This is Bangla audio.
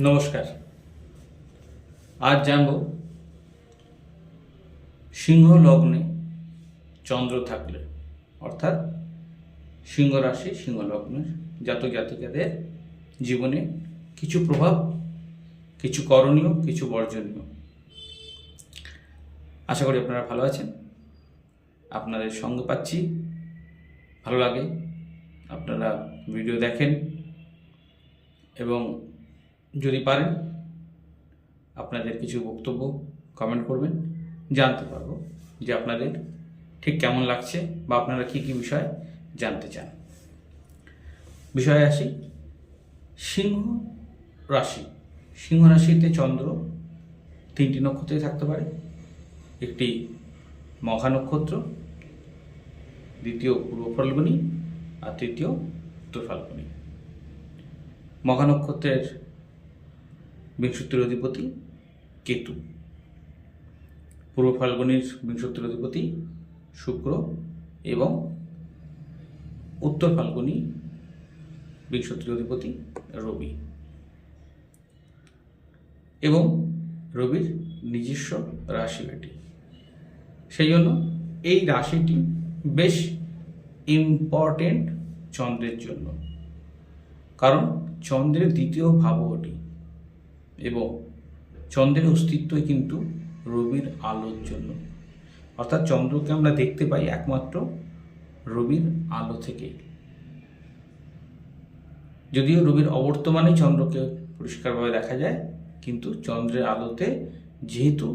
নমস্কার। আজ জানব সিংহ লগ্নে চন্দ্র থাকলে, অর্থাৎ সিংহ রাশি, সিংহ লগ্নের জাতক জাতিকাদের জীবনে কিছু প্রভাব, কিছু করণীয়, কিছু বর্জনীয়। আশা করি আপনারা ভালো আছেন। আপনাদের সঙ্গে পাচ্ছি। ভালো লাগে। আপনারা ভিডিও দেখেন এবং যদি পারেন, আপনাদের কিছু বক্তব্য কমেন্ট করবেন, জানতে পারব যে আপনাদের ঠিক কেমন লাগছে বা আপনারা কী কী বিষয় জানতে চান। বিষয়ে আসি। সিংহ রাশি। সিংহ রাশিতে চন্দ্র তিনটি নক্ষত্রে থাকতে পারে। একটি মঘা নক্ষত্র, দ্বিতীয় পূর্ব ফাল্গুনি আর তৃতীয় উত্তর ফাল্গুনি। মঘা নক্ষত্রের বিংশতির অধিপতি কেতু। পূর্ব ফাল্গুনির বিংশতির অধিপতি শুক্র এবং উত্তর ফাল্গুনি বিংশতির অধিপতি রবি এবং রবির নিজস্ব রাশি এটি সেই জন্য এই রাশিটি বেশ ইম্পর্টেন্ট চন্দ্রের জন্য। কারণ চন্দ্রের দ্বিতীয় ভাবও ওটি এবং চন্দ্রের অস্তিত্বই কিন্তু রবির আলোর জন্য। অর্থাৎ চন্দ্রকে আমরা দেখতে পাই একমাত্র রবির আলো থেকে। যদিও রবির অবর্তমানেই চন্দ্রকে পরিষ্কারভাবে দেখা যায়, কিন্তু চন্দ্রের আলোতে যেহেতু